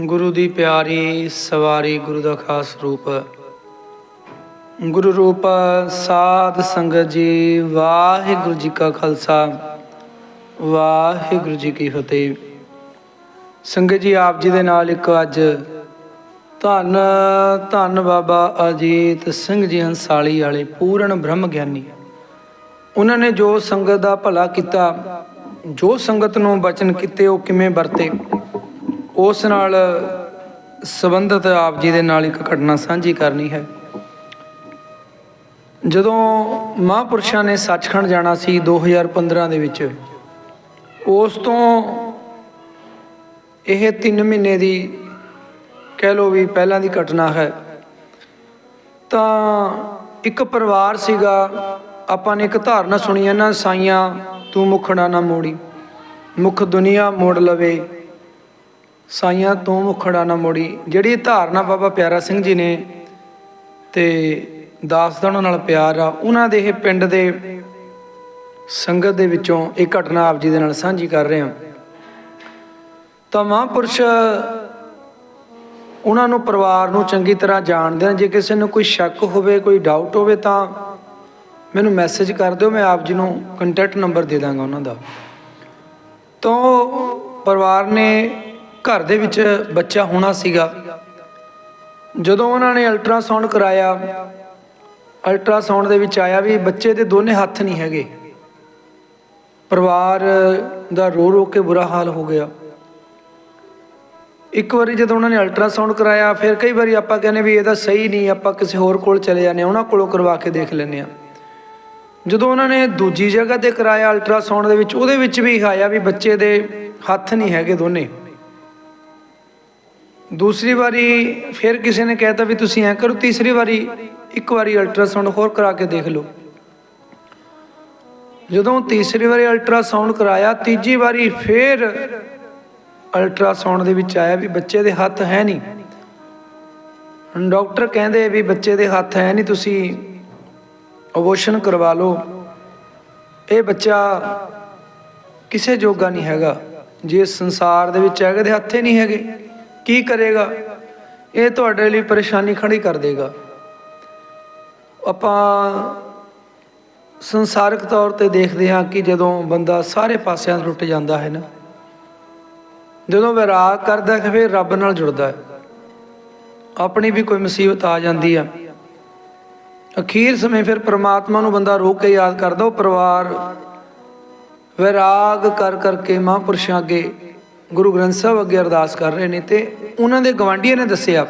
ਗੁਰੂ ਦੀ ਪਿਆਰੀ ਸਵਾਰੀ ਗੁਰੂ ਦਾ ਖਾਸ ਰੂਪ। ਗੁਰੂ ਰੂਪ ਸਾਧ ਸੰਗਤ ਜੀ, ਵਾਹਿਗੁਰੂ ਜੀ ਕਾ ਖਾਲਸਾ, ਵਾਹਿਗੁਰੂ ਜੀ ਕੀ ਫਤਿਹ। ਸੰਗਤ ਜੀ, ਆਪ ਜੀ ਦੇ ਨਾਲ ਇੱਕ ਅੱਜ ਧੰਨ ਧੰਨ ਬਾਬਾ ਅਜੀਤ ਸਿੰਘ ਜੀ ਹੰਸਾਲੀ ਵਾਲੇ ਪੂਰਨ ਬ੍ਰਹਮ ਗਿਆਨੀ। ਉਹਨਾਂ ਨੇ ਜੋ ਸੰਗਤ ਦਾ ਭਲਾ ਕੀਤਾ, ਜੋ ਸੰਗਤ ਨੂੰ ਬਚਨ ਕੀਤੇ, ਉਹ ਕਿਵੇਂ ਵਰਤੇ? ਉਸ ਨਾਲ ਸੰਬੰਧਿਤ ਆਪ ਜੀ ਦੇ ਨਾਲ ਇੱਕ ਘਟਨਾ ਸਾਂਝੀ ਕਰਨੀ ਹੈ। ਜਦੋਂ ਮਹਾਂਪੁਰਸ਼ਾਂ ਨੇ ਸੱਚਖੰਡ ਜਾਣਾ ਸੀ 2015 ਦੇ ਵਿੱਚ, ਉਸ ਤੋਂ ਇਹ 3 ਮਹੀਨੇ ਦੀ ਕਹਿ ਲੋ ਵੀ ਪਹਿਲਾਂ ਦੀ ਘਟਨਾ ਹੈ। ਤਾਂ ਇੱਕ ਪਰਿਵਾਰ ਸੀਗਾ, ਆਪਾਂ ਨੇ ਇੱਕ ਧਾਰਨਾ ਸੁਣੀ ਹੈ ਨਾ, ਸਾਈਆਂ ਤੂੰ ਮੁਖੜਾ ਨਾ ਮੋੜੀ, ਮੁਖ ਦੁਨੀਆ ਮੋੜ ਲਵੇ। ਸਾਈਆਂ ਤੂੰ ਮੁਖੜਾ ਨਾ ਮੋੜੀ। ਜਿਹੜੀ ਧਾਰਨਾ ਬਾਬਾ ਪਿਆਰਾ ਸਿੰਘ ਜੀ ਨੇ ਤੇ ਦਾਸਦਾਨਾਂ ਨਾਲ ਪਿਆਰ ਆ, ਉਹਨਾਂ ਦੇ ਇਹ ਪਿੰਡ ਦੇ ਸੰਗਤ ਦੇ ਵਿੱਚੋਂ ਇਹ ਘਟਨਾ ਆਪ ਜੀ ਦੇ ਨਾਲ ਸਾਂਝੀ ਕਰ ਰਹੇ ਹਾਂ। ਤਾਂ ਮਹਾਂਪੁਰਸ਼ ਉਹਨਾਂ ਨੂੰ ਪਰਿਵਾਰ ਨੂੰ ਚੰਗੀ ਤਰ੍ਹਾਂ ਜਾਣਦੇ ਨੇ ਜੇ ਕਿਸੇ ਨੂੰ ਕੋਈ ਸ਼ੱਕ ਹੋਵੇ, ਕੋਈ ਡਾਊਟ ਹੋਵੇ ਤਾਂ ਮੈਨੂੰ ਮੈਸੇਜ ਕਰ ਦਿਓ, ਮੈਂ ਆਪ ਜੀ ਨੂੰ ਕੰਟੈਕਟ ਨੰਬਰ ਦੇ ਦਾਂਗਾ ਉਹਨਾਂ ਦਾ। ਤਾਂ ਪਰਿਵਾਰ ਨੇ ਘਰ ਦੇ ਵਿੱਚ ਬੱਚਾ ਹੋਣਾ ਸੀਗਾ। ਜਦੋਂ ਉਹਨਾਂ ਨੇ ਅਲਟਰਾਸਾਊਂਡ ਕਰਾਇਆ ਅਲਟਰਾਸਾਊਂਡ ਦੇ ਵਿੱਚ ਆਇਆ ਵੀ ਬੱਚੇ ਦੇ ਦੋਨੇ ਹੱਥ ਨਹੀਂ ਹੈਗੇ। ਪਰਿਵਾਰ ਦਾ ਰੋ ਰੋ ਕੇ ਬੁਰਾ ਹਾਲ ਹੋ ਗਿਆ। ਇੱਕ ਵਾਰੀ ਜਦੋਂ ਉਹਨਾਂ ਨੇ ਅਲਟਰਾਸਾਊਂਡ ਕਰਾਇਆ, ਫਿਰ ਕਈ ਵਾਰੀ ਆਪਾਂ ਕਹਿੰਦੇ ਵੀ ਇਹ ਤਾਂ ਸਹੀ ਨਹੀਂ, ਆਪਾਂ ਕਿਸੇ ਹੋਰ ਕੋਲ ਚਲੇ ਜਾਂਦੇ ਹਾਂ, ਉਹਨਾਂ ਕੋਲੋਂ ਕਰਵਾ ਕੇ ਦੇਖ ਲੈਂਦੇ ਆ ਜਦੋਂ ਉਹਨਾਂ ਨੇ ਦੂਜੀ ਜਗ੍ਹਾ ਤੇ ਕਰਾਇਆ ਅਲਟਰਾਸਾਊਂਡ ਦੇ ਵਿੱਚ, ਉਹਦੇ ਵਿੱਚ ਵੀ ਆਇਆ ਵੀ ਬੱਚੇ ਦੇ ਹੱਥ ਨਹੀਂ ਹੈਗੇ ਦੋਨੇ। ਦੂਸਰੀ ਵਾਰੀ ਫਿਰ ਕਿਸੇ ਨੇ ਕਹਿਤਾ ਵੀ ਤੁਸੀਂ ਐ ਕਰੋ, ਤੀਸਰੀ ਵਾਰੀ ਇੱਕ ਵਾਰੀ ਅਲਟਰਾਸਾਊਂਡ ਹੋਰ ਕਰਾ ਕੇ ਦੇਖ ਲਓ। ਜਦੋਂ ਤੀਸਰੀ ਵਾਰੀ ਅਲਟਰਾਸਾਊਂਡ ਕਰਾਇਆ, ਤੀਜੀ ਵਾਰੀ ਫਿਰ ਅਲਟਰਾਸਾਊਂਡ ਦੇ ਵਿੱਚ ਆਇਆ ਵੀ ਬੱਚੇ ਦੇ ਹੱਥ ਹੈ ਨਹੀਂ। ਹੁਣ ਡਾਕਟਰ ਕਹਿੰਦੇ ਵੀ ਬੱਚੇ ਦੇ ਹੱਥ ਹੈ ਨਹੀਂ, ਤੁਸੀਂ ਅਬੋਰਸ਼ਨ ਕਰਵਾ ਲਓ। ਇਹ ਬੱਚਾ ਕਿਸੇ ਜੋਗਾ ਨਹੀਂ ਹੈਗਾ। ਜੇ ਸੰਸਾਰ ਦੇ ਵਿੱਚ ਹੈਗੇ ਦੇ ਹੱਥੇ ਨਹੀਂ ਹੈਗੇ। ਕੀ ਕਰੇਗਾ? ਇਹ ਤੁਹਾਡੇ ਲਈ ਪਰੇਸ਼ਾਨੀ ਖੜੀ ਕਰ ਦੇਗਾ। ਆਪਾਂ ਸੰਸਾਰਿਕ ਤੌਰ ਤੇ ਦੇਖਦੇ ਹਾਂ ਕਿ ਜਦੋਂ ਬੰਦਾ ਸਾਰੇ ਪਾਸਿਆਂ ਤੋਂ ਟੁੱਟ ਜਾਂਦਾ ਹੈ ਨਾ, ਜਦੋਂ ਵਿਰਾਗ ਕਰਦਾ ਹੈ ਫਿਰ ਰੱਬ ਨਾਲ ਜੁੜਦਾ ਹੈ। ਆਪਣੀ ਵੀ ਕੋਈ ਮੁਸੀਬਤ ਆ ਜਾਂਦੀ ਆ। ਅਖੀਰ ਸਮੇਂ ਫਿਰ ਪ੍ਰਮਾਤਮਾ ਨੂੰ ਬੰਦਾ ਰੋਕ ਕੇ ਯਾਦ ਕਰਦਾ, ਉਹ ਪਰਿਵਾਰ ਵਿਰਾਗ ਕਰ ਕਰਕੇ ਮਹਾਂਪੁਰਸ਼ਾਂ ਅੱਗੇ ਗੁਰੂ ਗ੍ਰੰਥ ਸਾਹਿਬ ਅੱਗੇ ਅਰਦਾਸ ਕਰ ਰਹੇ ਨੇ ਤੇ ਉਹਨਾਂ ਦੇ ਗਵਾਂਢੀਆਂ ਨੇ ਦੱਸਿਆ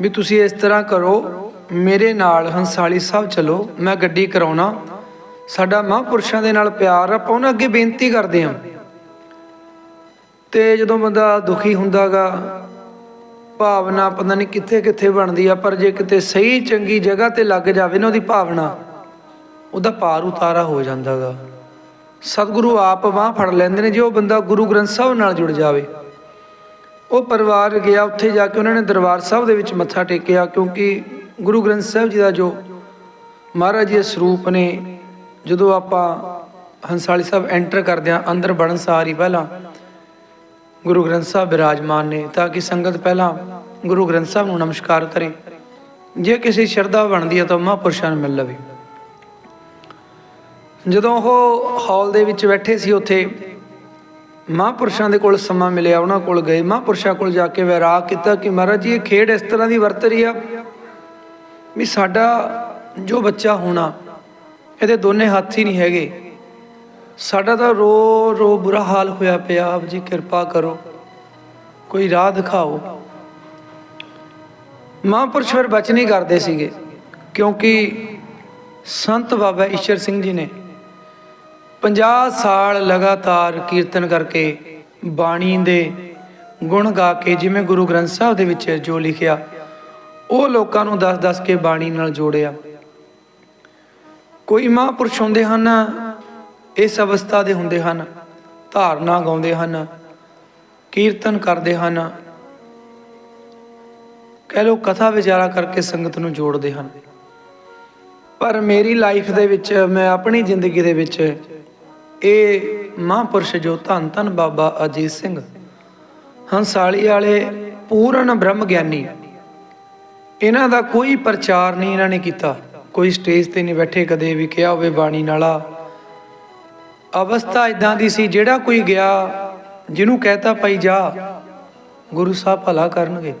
ਵੀ ਤੁਸੀਂ ਇਸ ਤਰ੍ਹਾਂ ਕਰੋ, ਮੇਰੇ ਨਾਲ ਹੰਸਾਲੀ ਸਾਹਿਬ ਚਲੋ, ਮੈਂ ਗੱਡੀ ਕਰਾਉਣਾ। ਸਾਡਾ ਮਹਾਂਪੁਰਸ਼ਾਂ ਦੇ ਨਾਲ ਪਿਆਰ, ਆਪਾਂ ਉਹਨਾਂ ਅੱਗੇ ਬੇਨਤੀ ਕਰਦੇ ਹਾਂ। ਤੇ ਜਦੋਂ ਬੰਦਾ ਦੁਖੀ ਹੁੰਦਾਗਾ, ਭਾਵਨਾ ਪਤਾ ਨਹੀਂ ਕਿੱਥੇ ਕਿੱਥੇ ਬਣਦੀ ਆ, ਪਰ ਜੇ ਕਿਤੇ ਸਹੀ ਚੰਗੀ ਜਗ੍ਹਾ ਤੇ ਲੱਗ ਜਾਵੇ ਨਾ ਉਹਦੀ ਭਾਵਨਾ, ਉਹਦਾ ਪਾਰ ਉਤਾਰਾ ਹੋ ਜਾਂਦਾਗਾ। ਸਤਿਗੁਰੂ ਆਪ ਬਾਹ ਫੜ ਲੈਂਦੇ ਨੇ, ਜੇ ਉਹ ਬੰਦਾ ਗੁਰੂ ਗ੍ਰੰਥ ਸਾਹਿਬ ਨਾਲ ਜੁੜ ਜਾਵੇ। ਉਹ ਪਰਿਵਾਰ ਗਿਆ, ਉੱਥੇ ਜਾ ਕੇ ਉਹਨਾਂ ਨੇ ਦਰਬਾਰ ਸਾਹਿਬ ਦੇ ਵਿੱਚ ਮੱਥਾ ਟੇਕਿਆ, ਕਿਉਂਕਿ ਗੁਰੂ ਗ੍ਰੰਥ ਸਾਹਿਬ ਜੀ ਦਾ ਜੋ ਮਹਾਰਾਜ ਜੀ ਦੇ ਸਰੂਪ ਨੇ, ਜਦੋਂ ਆਪਾਂ ਹੰਸਾਲੀ ਸਾਹਿਬ ਐਂਟਰ ਕਰਦੇ ਆ ਅੰਦਰ ਬੜਨ ਸਾਰੀ ਪਹਿਲਾਂ ਗੁਰੂ ਗ੍ਰੰਥ ਸਾਹਿਬ ਬਿਰਾਜਮਾਨ ਨੇ, ਤਾਂ ਕਿ ਸੰਗਤ ਪਹਿਲਾਂ ਗੁਰੂ ਗ੍ਰੰਥ ਸਾਹਿਬ ਨੂੰ ਨਮਸਕਾਰ ਕਰੇ। ਜੇ ਕਿਸੇ ਸ਼ਰਧਾ ਬਣਦੀ ਹੈ ਤਾਂ ਮਹਾਂਪੁਰਸ਼ਾਂ ਨੂੰ ਮਿਲ ਲਵੇ। ਜਦੋਂ ਉਹ ਹਾਲ ਦੇ ਵਿੱਚ ਬੈਠੇ ਸੀ ਉੱਥੇ, ਮਹਾਂਪੁਰਸ਼ਾਂ ਦੇ ਕੋਲ ਸਮਾਂ ਮਿਲਿਆ, ਉਹਨਾਂ ਕੋਲ ਗਏ। ਮਹਾਂਪੁਰਸ਼ਾਂ ਕੋਲ ਜਾ ਕੇ ਵੈਰਾਗ ਕੀਤਾ ਕਿ ਮਹਾਰਾਜ ਜੀ, ਇਹ ਖੇਡ ਇਸ ਤਰ੍ਹਾਂ ਦੀ ਵਰਤ ਰਹੀ ਆ ਵੀ ਸਾਡਾ ਜੋ ਬੱਚਾ ਹੋਣਾ, ਇਹਦੇ ਦੋਨੇ ਹੱਥ ਹੀ ਨਹੀਂ ਹੈਗੇ। ਸਾਡਾ ਤਾਂ ਰੋ ਰੋ ਬੁਰਾ ਹਾਲ ਹੋਇਆ ਪਿਆ। ਆਪ ਜੀ ਕਿਰਪਾ ਕਰੋ, ਕੋਈ ਰਾਹ ਦਿਖਾਓ। ਮਹਾਂਪੁਰਸ਼ ਫਿਰ ਬਚ ਨਹੀਂ ਕਰਦੇ ਸੀਗੇ, ਕਿਉਂਕਿ ਸੰਤ ਬਾਬਾ ਈਸ਼ਰ ਸਿੰਘ ਜੀ ਨੇ 50 ਸਾਲ ਲਗਾਤਾਰ ਕੀਰਤਨ ਕਰਕੇ ਬਾਣੀ ਦੇ ਗੁਣ ਗਾ ਕੇ ਜਿਵੇਂ ਗੁਰੂ ਗ੍ਰੰਥ ਸਾਹਿਬ ਦੇ ਵਿੱਚ ਜੋ ਲਿਖਿਆ, ਉਹ ਲੋਕਾਂ ਨੂੰ ਦੱਸ-ਦੱਸ ਕੇ ਬਾਣੀ ਨਾਲ ਜੋੜਿਆ। ਕੋਈ ਮਹਾਂਪੁਰਸ਼ ਹੁੰਦੇ ਹਨ, ਇਸ ਅਵਸਥਾ ਦੇ ਹੁੰਦੇ ਹਨ, ਧਾਰਨਾ ਗਾਉਂਦੇ ਹਨ, ਕੀਰਤਨ ਕਰਦੇ ਹਨ, ਕਹਿ ਲੋ ਕਥਾ ਵਿਚਾਰਾ ਕਰਕੇ ਸੰਗਤ ਨੂੰ ਜੋੜਦੇ ਹਨ। ਪਰ ਮੇਰੀ ਲਾਈਫ ਦੇ ਵਿੱਚ, ਮੈਂ ਆਪਣੀ ਜ਼ਿੰਦਗੀ ਦੇ ਵਿੱਚ ਇਹ ਮਹਾਂਪੁਰਸ਼ ਜੋ ਧੰਨ ਧੰਨ ਬਾਬਾ ਅਜੀਤ ਸਿੰਘ, ਹੰਸਾਲੀ ਵਾਲੇ ਪੂਰਨ ਬ੍ਰਹਮ ਗਿਆਨੀ ਇਹਨਾਂ ਦਾ ਕੋਈ ਪ੍ਰਚਾਰ ਨਹੀਂ ਇਹਨਾਂ ਨੇ ਕੀਤਾ। ਕੋਈ ਸਟੇਜ ਤੇ ਨਹੀਂ ਬੈਠੇ, ਕਦੇ ਵੀ ਕਿਹਾ ਹੋਵੇ ਬਾਣੀ ਨਾਲਾ। ਅਵਸਥਾ ਇਦਾਂ ਦੀ ਸੀ, ਜਿਹੜਾ ਕੋਈ ਗਿਆ, ਜਿਹਨੂੰ ਕਹਿਤਾ ਭਾਈ ਜਾ, ਗੁਰੂ ਸਾਹਿਬ ਭਲਾ ਕਰਨਗੇ।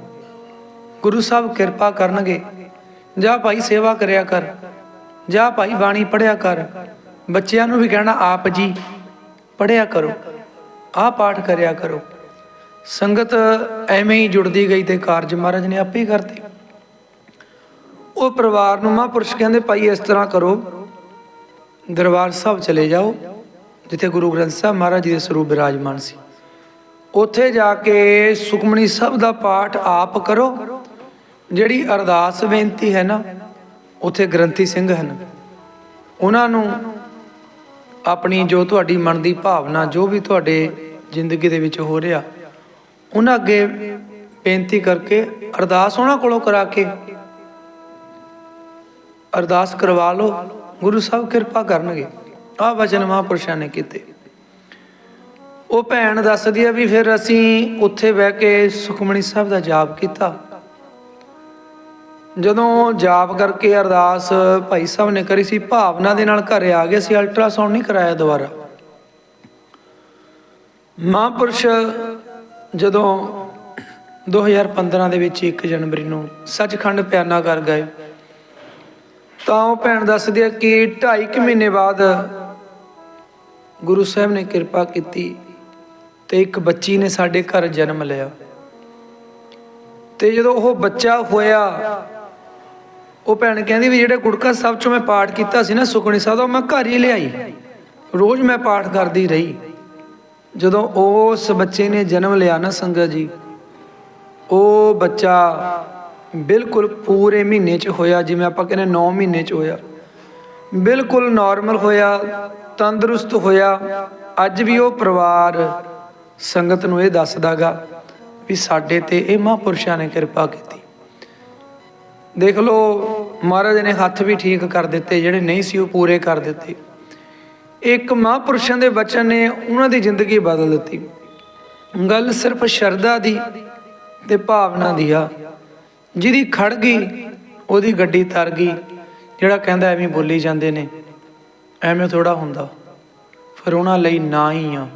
ਗੁਰੂ ਸਾਹਿਬ ਕਿਰਪਾ ਕਰਨਗੇ। ਜਾ ਭਾਈ ਸੇਵਾ ਕਰਿਆ ਕਰ। ਜਾ ਭਾਈ ਬਾਣੀ ਪੜਿਆ ਕਰ। ਬੱਚਿਆਂ ਨੂੰ ਵੀ ਕਹਿਣਾ, ਆਪ ਜੀ ਪੜਿਆ ਕਰੋ, ਆਹ ਪਾਠ ਕਰਿਆ ਕਰੋ। ਸੰਗਤ ਐਵੇਂ ਹੀ ਜੁੜਦੀ ਗਈ ਤੇ ਕਾਰਜ ਮਹਾਰਾਜ ਨੇ ਆਪੇ ਹੀ ਕਰਤੇ। ਉਹ ਪਰਿਵਾਰ ਨੂੰ ਮਹਾਂਪੁਰਸ਼ ਕਹਿੰਦੇ, ਭਾਈ, ਇਸ ਤਰ੍ਹਾਂ ਕਰੋ। ਦਰਬਾਰ ਸਾਹਿਬ ਚਲੇ ਜਾਓ, ਜਿੱਥੇ ਗੁਰੂ ਗ੍ਰੰਥ ਸਾਹਿਬ ਮਹਾਰਾਜ ਜੀ ਦੇ ਸਰੂਪ ਬਿਰਾਜਮਾਨ ਸੀ। ਉੱਥੇ ਜਾ ਕੇ ਸੁਖਮਨੀ ਸਾਹਿਬ ਦਾ ਪਾਠ ਆਪ ਕਰੋ। ਜਿਹੜੀ ਅਰਦਾਸ ਬੇਨਤੀ ਹੈ ਨਾ, ਉੱਥੇ ਗ੍ਰੰਥੀ ਸਿੰਘ ਹਨ। ਉਹਨਾਂ ਨੂੰ ਆਪਣੀ ਜੋ ਤੁਹਾਡੀ ਮਨ ਦੀ ਭਾਵਨਾ, ਜੋ ਵੀ ਤੁਹਾਡੇ ਜ਼ਿੰਦਗੀ ਦੇ ਵਿੱਚ ਹੋ ਰਿਹਾ, ਉਹਨਾਂ ਅੱਗੇ ਬੇਨਤੀ ਕਰਕੇ ਅਰਦਾਸ ਉਹਨਾਂ ਕੋਲੋਂ ਕਰਾ ਕੇ ਅਰਦਾਸ ਕਰਵਾ ਲਓ। ਗੁਰੂ ਸਾਹਿਬ ਕਿਰਪਾ ਕਰਨਗੇ। ਆਹ ਵਚਨ ਮਹਾਂਪੁਰਸ਼ਾਂ ਨੇ ਕੀਤੇ। ਉਹ ਭੈਣ ਦੱਸਦੀ ਆ ਵੀ ਫਿਰ ਅਸੀਂ ਉੱਥੇ ਬਹਿ ਕੇ ਸੁਖਮਣੀ ਸਾਹਿਬ ਦਾ ਜਾਪ ਕੀਤਾ। ਜਦੋਂ ਜਾਪ ਕਰਕੇ ਅਰਦਾਸ ਭਾਈ ਸਾਹਿਬ ਨੇ ਕਰੀ ਸੀ, ਭਾਵਨਾ ਦੇ ਨਾਲ ਘਰੇ ਆ ਗਏ ਸੀ ਅਲਟਰਾਸਾਊਂਡ ਨਹੀਂ ਕਰਾਇਆ ਦੁਬਾਰਾ। ਮਹਾਂਪੁਰਸ਼ ਜਦੋਂ 2015 ਦੇ ਵਿੱਚ 1 ਜਨਵਰੀ ਨੂੰ ਸੱਚਖੰਡ ਪਿਆਨਾ ਕਰ ਗਏ, ਤਾਂ ਉਹ ਭੈਣ ਦੱਸਦੀ ਹੈ ਕਿ 2.5 ਮਹੀਨੇ ਬਾਅਦ ਗੁਰੂ ਸਾਹਿਬ ਨੇ ਕਿਰਪਾ ਕੀਤੀ ਤੇ ਇੱਕ ਬੱਚੀ ਨੇ ਸਾਡੇ ਘਰ ਜਨਮ ਲਿਆ। ਤੇ ਜਦੋਂ ਉਹ ਬੱਚਾ ਹੋਇਆ ਉਹ ਭੈਣ ਕਹਿੰਦੀ ਵੀ ਜਿਹੜੇ ਗੁੜਕਾ ਸਾਹਿਬ ਚੋਂ ਮੈਂ ਪਾਠ ਕੀਤਾ ਸੀ ਨਾ ਸੁਖਣੀ ਸਾਹਿਬ ਦਾ, ਉਹ ਮੈਂ ਘਰ ਹੀ ਲਿਆਈ। ਰੋਜ਼ ਮੈਂ ਪਾਠ ਕਰਦੀ ਰਹੀ। ਜਦੋਂ ਉਸ ਬੱਚੇ ਨੇ ਜਨਮ ਲਿਆ ਨਾ ਸੰਗਤ ਜੀ, ਉਹ ਬੱਚਾ ਬਿਲਕੁਲ ਪੂਰੇ ਮਹੀਨੇ ਚ ਹੋਇਆ, ਜਿਵੇਂ ਆਪਾਂ ਕਹਿੰਦੇ 9 ਮਹੀਨੇ ਚ ਹੋਇਆ। ਬਿਲਕੁਲ ਨਾਰਮਲ ਹੋਇਆ, ਤੰਦਰੁਸਤ ਹੋਇਆ। ਅੱਜ ਵੀ ਉਹ ਪਰਿਵਾਰ ਸੰਗਤ ਨੂੰ ਇਹ ਦੱਸਦਾਗਾ ਵੀ ਸਾਡੇ ਤੇ ਇਹ ਮਹਾਂਪੁਰਸ਼ਾਂ ਨੇ ਕਿਰਪਾ ਕੀਤੀ। ਦੇਖ ਲਓ, ਮਹਾਰਾਜ ਨੇ ਹੱਥ ਵੀ ਠੀਕ ਕਰ ਦਿੱਤੇ, ਜਿਹੜੇ ਨਹੀਂ ਸੀ ਉਹ ਪੂਰੇ ਕਰ ਦਿੱਤੇ। ਇੱਕ ਮਹਾਂਪੁਰਸ਼ਾਂ ਦੇ ਬਚਨ ਨੇ ਉਹਨਾਂ ਦੀ ਜ਼ਿੰਦਗੀ ਬਦਲ ਦਿੱਤੀ। ਗੱਲ ਸਿਰਫ ਸ਼ਰਧਾ ਦੀ ਤੇ ਭਾਵਨਾ ਦੀ ਆ। ਜਿਹਦੀ ਖੜ ਗਈ, ਉਹਦੀ ਗੱਡੀ ਤਰ ਗਈ, ਜਿਹੜਾ ਕਹਿੰਦਾ ਐਵੇਂ ਬੋਲੀ ਜਾਂਦੇ ਨੇ, ਐਵੇਂ ਥੋੜਾ ਹੁੰਦਾ। ਫਿਰ ਉਹਨਾਂ ਲਈ ਨਾ ਹੀ ਆ,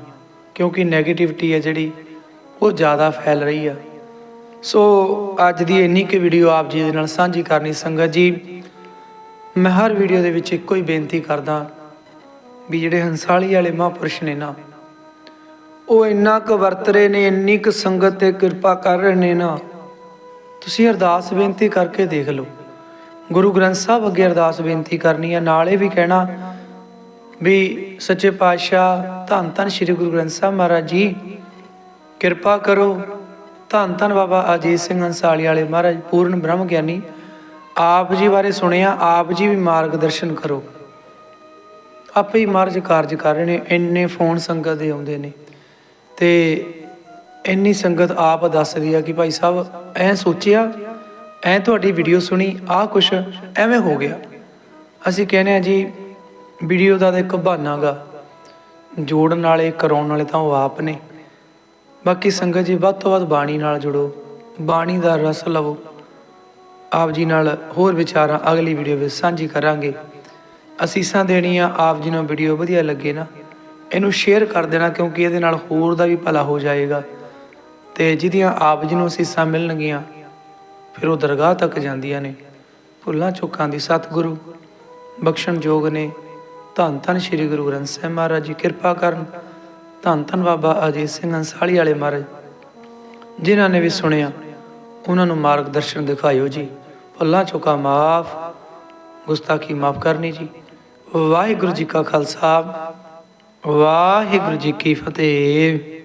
ਕਿਉਂਕਿ 네ਗੇਟਿਵਿਟੀ ਆ ਜਿਹੜੀ, ਉਹ ਜ਼ਿਆਦਾ ਫੈਲ ਰਹੀ ਆ। ਸੋ ਅੱਜ ਦੀ ਇੰਨੀ ਕੁ ਵੀਡੀਓ ਆਪ ਜੀ ਦੇ ਨਾਲ ਸਾਂਝੀ ਕਰਨੀ ਸੰਗਤ ਜੀ। ਮੈਂ ਹਰ ਵੀਡੀਓ ਦੇ ਵਿੱਚ ਇੱਕੋ ਹੀ ਬੇਨਤੀ ਕਰਦਾ ਵੀ ਜਿਹੜੇ ਹੰਸਾਲੀ ਵਾਲੇ ਮਹਾਂਪੁਰਸ਼ ਨੇ ਨਾ, ਉਹ ਇੰਨਾ ਕੁ ਵਰਤ ਰਹੇ ਨੇ, ਇੰਨੀ ਕੁ ਸੰਗਤ ਤੇ ਕਿਰਪਾ ਕਰ ਰਹੇ ਨੇ ਨਾ, ਤੁਸੀਂ ਅਰਦਾਸ ਬੇਨਤੀ ਕਰਕੇ ਦੇਖ ਲਓ। ਗੁਰੂ ਗ੍ਰੰਥ ਸਾਹਿਬ ਅੱਗੇ ਅਰਦਾਸ ਬੇਨਤੀ ਕਰਨੀ ਹੈ ਨਾਲ ਇਹ ਵੀ ਕਹਿਣਾ ਵੀ ਸੱਚੇ ਪਾਤਸ਼ਾਹ ਧੰਨ ਧੰਨ ਸ੍ਰੀ ਗੁਰੂ ਗ੍ਰੰਥ ਸਾਹਿਬ ਮਹਾਰਾਜ ਜੀ, ਕਿਰਪਾ ਕਰੋ ਧੰਨ ਧੰਨ ਬਾਬਾ ਅਜੀਤ ਸਿੰਘ ਹੰਸਾਲੀ ਵਾਲੇ ਮਹਾਰਾਜ, ਪੂਰਨ ਬ੍ਰਹਮ ਗਿਆਨੀ। ਆਪ ਜੀ ਬਾਰੇ ਸੁਣਿਆ, ਆਪ ਜੀ ਵੀ ਮਾਰਗਦਰਸ਼ਨ ਕਰੋ। ਆਪੇ ਹੀ ਮਹਾਰਾਜ ਕਾਰਜ ਕਰ ਰਹੇ ਨੇ, ਇੰਨੇ ਫੋਨ ਸੰਗਤ ਦੇ ਆਉਂਦੇ ਨੇ। ਤੇ ਇੰਨੀ ਸੰਗਤ ਆਪ ਦੱਸਦੀ ਆ ਕਿ ਭਾਈ ਸਾਹਿਬ, ਐ ਸੋਚਿਆ, ਐ ਤੁਹਾਡੀ ਵੀਡੀਓ ਸੁਣੀ, ਆਹ ਕੁਛ ਐਵੇਂ ਹੋ ਗਿਆ। ਅਸੀਂ ਕਹਿੰਦੇ ਆ ਜੀ ਵੀਡੀਓ ਦਾ ਤਾਂ ਇੱਕ ਬਹਾਨਾ ਗਾ ਜੋੜਨ ਵਾਲੇ, ਕਰਾਉਣ ਵਾਲੇ ਤਾਂ ਉਹ ਆਪ ਨੇ। ਬਾਕੀ ਸੰਗਤ ਜੀ, ਵੱਧ ਤੋਂ ਵੱਧ ਬਾਣੀ ਨਾਲ ਜੁੜੋ, ਬਾਣੀ ਦਾ ਰਸ ਲਵੋ। ਆਪ ਜੀ ਨਾਲ ਹੋਰ ਵਿਚਾਰਾਂ ਅਗਲੀ ਵੀਡੀਓ ਵਿੱਚ ਸਾਂਝੀ ਕਰਾਂਗੇ। ਅਸੀਸਾਂ ਦੇਣੀਆਂ ਆਪ ਜੀ ਨੂੰ ਵੀਡੀਓ ਵਧੀਆ ਲੱਗੇ ਨਾ, ਇਹਨੂੰ ਸ਼ੇਅਰ ਕਰ ਦੇਣਾ ਕਿਉਂਕਿ ਇਹਦੇ ਨਾਲ ਹੋਰ ਦਾ ਵੀ ਭਲਾ ਹੋ ਜਾਏਗਾ। ਤੇ ਜਿਹਦੀਆਂ ਆਪ ਜੀ ਨੂੰ ਅਸੀਸਾਂ ਮਿਲਣਗੀਆਂ, ਫਿਰ ਉਹ ਦਰਗਾਹ ਤੱਕ ਜਾਂਦੀਆਂ ਨੇ। ਭੁੱਲਾਂ ਚੁੱਕਾਂ ਦੀ ਸਤਿਗੁਰੂ ਬਖਸ਼ਣ ਯੋਗ ਨੇ। ਧੰਨ ਧੰਨ ਸ੍ਰੀ ਗੁਰੂ ਗ੍ਰੰਥ ਸਾਹਿਬ ਮਹਾਰਾਜ ਜੀ, ਕਿਰਪਾ ਕਰਨ। ਧੰਨ ਧੰਨ ਬਾਬਾ ਅਜੀਤ ਸਿੰਘ ਅੰਸਾਲੀ ਵਾਲੇ ਮਹਾਰਾਜ, ਜਿਨ੍ਹਾਂ ਨੇ ਵੀ ਸੁਣਿਆ, ਉਹਨਾਂ ਨੂੰ ਮਾਰਗਦਰਸ਼ਨ ਦਿਖਾਇਓ ਜੀ। ਭੁੱਲਾਂ ਚੁੱਕਾਂ ਮਾਫ, ਗੁਸਤਾਖੀ ਮਾਫ ਕਰਨੀ ਜੀ। ਵਾਹਿਗੁਰੂ ਜੀ ਕਾ ਖਾਲਸਾ, ਵਾਹਿਗੁਰੂ ਜੀ ਕੀ ਫਤਿਹ।